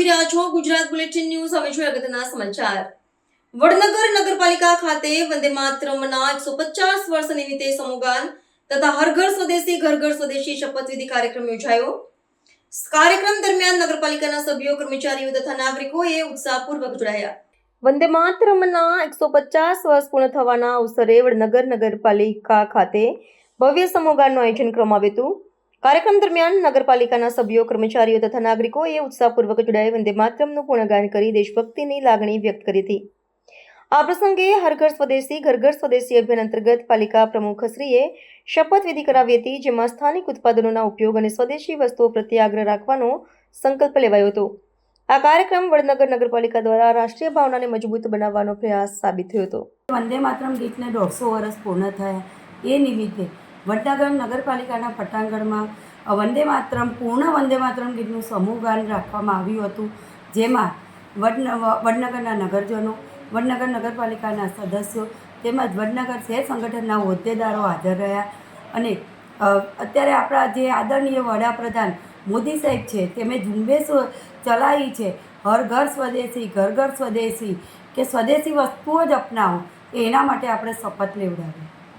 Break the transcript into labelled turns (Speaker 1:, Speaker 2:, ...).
Speaker 1: જોઈ રહ્યા છો ગુજરાત બુલેટિન ન્યૂઝ. હવે જોઈએ અગત્યના સમાચાર. વડનગર નગરપાલિકા ખાતે વંદે માતરમના એકસો પચાસ વર્ષ નિમિત્તે સમુગાન તથા હર ઘર સ્વદેશી, ઘર ઘર સ્વદેશી શપથવિધિ કાર્યક્રમ યોજાયો. કાર્યક્રમ દરમિયાન નગરપાલિકાના સભ્યો, કર્મચારીઓ તથા નાગરિકોએ ઉત્સાહપૂર્વક જોડાયા. વંદે માતરમના એકસો પચાસ વર્ષ પૂર્ણ થવાના અવસરે વડનગર નગરપાલિકા ખાતે ભવ્ય સમોગાનનું આયોજન કરવામાં આવ્યું હતું. કાર્યક્રમ દરમિયાન નગરપાલિકાના સભ્યો, કર્મચારીઓ તથા નાગરિકોએ ઉત્સાહપૂર્વક જોડાઈ વંદે માતરમનું પૂર્ણગાન કરી દેશભક્તિની લાગણી વ્યક્ત કરી હતી. આ પ્રસંગે હર ઘર સ્વદેશી, ઘર ઘર સ્વદેશી અભિયાન અંતર્ગત પાલિકા પ્રમુખશ્રીએ શપથવિધિ કરાવી હતી, જેમાં સ્થાનિક ઉત્પાદનોના ઉપયોગ અને સ્વદેશી વસ્તુઓ પ્રત્યે આગ્રહ રાખવાનો સંકલ્પ લેવાયો હતો. આ કાર્યક્રમ વડનગર નગરપાલિકા દ્વારા રાષ્ટ્રીય ભાવનાને મજબૂત બનાવવાનો પ્રયાસ સાબિત થયો હતો.
Speaker 2: વંદે માતરમ ગીતને દોઢસો વર્ષ પૂર્ણ થયા. એ નિમિત્તે વડનગર નગરપાલિકાના પટાંગણમાં વંદે માતરમ, પૂર્ણ વંદે માતરમ ગીતનું સમૂહ ગાન રાખવામાં આવ્યું હતું. જેમાં વડન વડનગરના નગરજનો, વડનગર નગરપાલિકાના સદસ્યો તેમજ વડનગર શહેર સંગઠનના હોદ્દેદારો હાજર રહ્યા અને અત્યારે આપણા જે આદરણીય વડાપ્રધાન મોદી સાહેબ છે, તેમણે ઝુંબેશ ચલાવી છે, હર ઘર સ્વદેશી, ઘર ઘર સ્વદેશી, કે સ્વદેશી વસ્તુઓ જ અપનાવો, એના માટે આપણે શપથ લેવડાવી